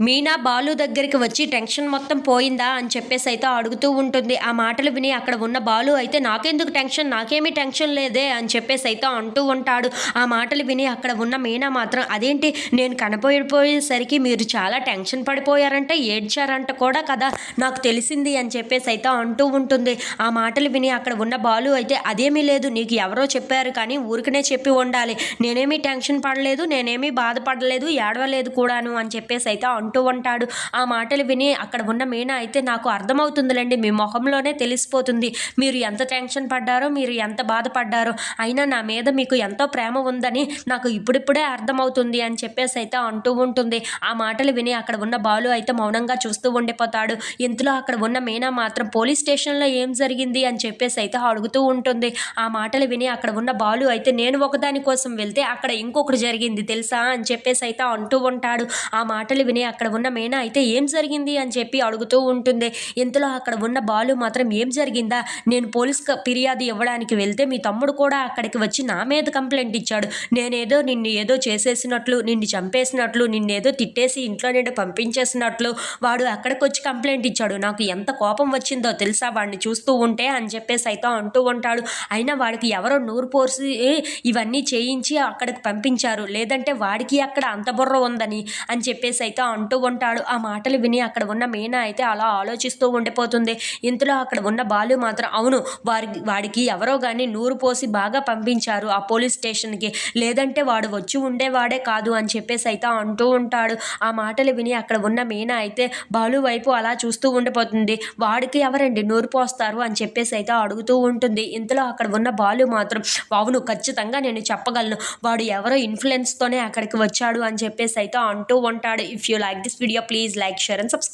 మీనా బాలు దగ్గరికి వచ్చి టెన్షన్ మొత్తం పోయిందా? అని చెప్పేసి అయితే అడుగుతూ ఉంటుంది. ఆ మాటలు విని అక్కడ ఉన్న బాలు అయితే నాకెందుకు టెన్షన్? నాకేమీ టెన్షన్ లేదే అని చెప్పేసి అయితే అంటూ ఉంటాడు. ఆ మాటలు విని అక్కడ ఉన్న మీనా మాత్రం అదేంటి? నేను కనపోయిపోయేసరికి మీరు చాలా టెన్షన్ పడిపోయారంట ఏడ్చారంట కూడా కదా నాకు తెలిసింది అని చెప్పేసి అయితే అంటూ ఉంటుంది. ఆ మాటలు విని అక్కడ ఉన్న బాలు అయితే అదేమీ లేదు నీకు ఎవరో చెప్పారు కానీ ఊరికనే చెప్పి ఉండాలి. నేనేమీ టెన్షన్ పడలేదు నేనేమీ బాధపడలేదు ఏడవలేదు కూడాను అని చెప్పేసి అయితే అంటూ ఉంటాడు. ఆ మాటలు విని అక్కడ ఉన్న మీనా అయితే నాకు అర్థమవుతుందిలేండి. మీ మొహంలోనే తెలిసిపోతుంది. మీరు ఎంత టెన్షన్ పడ్డారో మీరు ఎంత బాధపడ్డారో. అయినా నా మీద మీకు ఎంతో ప్రేమ ఉందని నాకు ఇప్పుడిప్పుడే అర్థమవుతుంది అని చెప్పేసి అయితే అంటూ ఉంటుంది. ఆ మాటలు విని అక్కడ ఉన్న బాలు అయితే మౌనంగా చూస్తూ ఉండిపోతాడు. ఇంతలో అక్కడ ఉన్న మీనా మాత్రం పోలీస్ స్టేషన్లో ఏం జరిగింది అని చెప్పేసి అయితే అడుగుతూ ఉంటుంది. ఆ మాటలు విని అక్కడ ఉన్న బాలు అయితే నేను ఒకదాని కోసం వెళ్తే అక్కడ ఇంకొకటి జరిగింది తెలుసా అని చెప్పేసి అయితే అంటూ ఉంటాడు. ఆ మాటలు విని అక్కడ ఉన్న మేనా అయితే ఏం జరిగింది అని చెప్పి అడుగుతూ ఉంటుంది. ఇంతలో అక్కడ ఉన్న బాలు మాత్రం ఏం జరిగిందా? నేను పోలీస్ ఫిర్యాదు ఇవ్వడానికి వెళ్తే మీ తమ్ముడు కూడా అక్కడికి వచ్చి నా మీద కంప్లైంట్ ఇచ్చాడు. నేనేదో నిన్ను ఏదో చేసేసినట్లు నిన్ను చంపేసినట్లు నిన్నేదో తిట్టేసి ఇంట్లో నుండి పంపించేసినట్లు వాడు అక్కడికి వచ్చి కంప్లైంట్ ఇచ్చాడు. నాకు ఎంత కోపం వచ్చిందో తెలుసా? వాడిని చూస్తూ ఉంటే అని చెప్పేసి అయితే అంటూ ఉంటాడు. అయినా వాడికి ఎవరో నూరు పోసి ఇవన్నీ చేయించి అక్కడికి పంపించారు. లేదంటే వాడికి అక్కడ అంత బుర్ర ఉందని అని చెప్పేసి అయితే అంటూ అంటూ ఉంటాడు. ఆ మాటలు విని అక్కడ ఉన్న మీనా అయితే అలా ఆలోచిస్తూ ఉండిపోతుంది. ఇంతలో అక్కడ ఉన్న బాలు మాత్రం అవును వారి వాడికి ఎవరో కానీ నూరు పోసి బాగా పంపించారు ఆ పోలీస్ స్టేషన్కి. లేదంటే వాడు వచ్చి ఉండేవాడే కాదు అని చెప్పేసి అయితే అంటూ ఉంటాడు. ఆ మాటలు విని అక్కడ ఉన్న మీనా అయితే బాలు వైపు అలా చూస్తూ ఉండిపోతుంది. వాడికి ఎవరండి నూరు పోస్తారు అని చెప్పేసి అయితే అడుగుతూ ఉంటుంది. ఇంతలో అక్కడ ఉన్న బాలు మాత్రం అవును ఖచ్చితంగా నేను చెప్పగలను. వాడు ఎవరో ఇన్ఫ్లుయెన్స్తోనే అక్కడికి వచ్చాడు అని చెప్పేసి అయితే అంటూ ఉంటాడు. If you like like this video please like share and subscribe.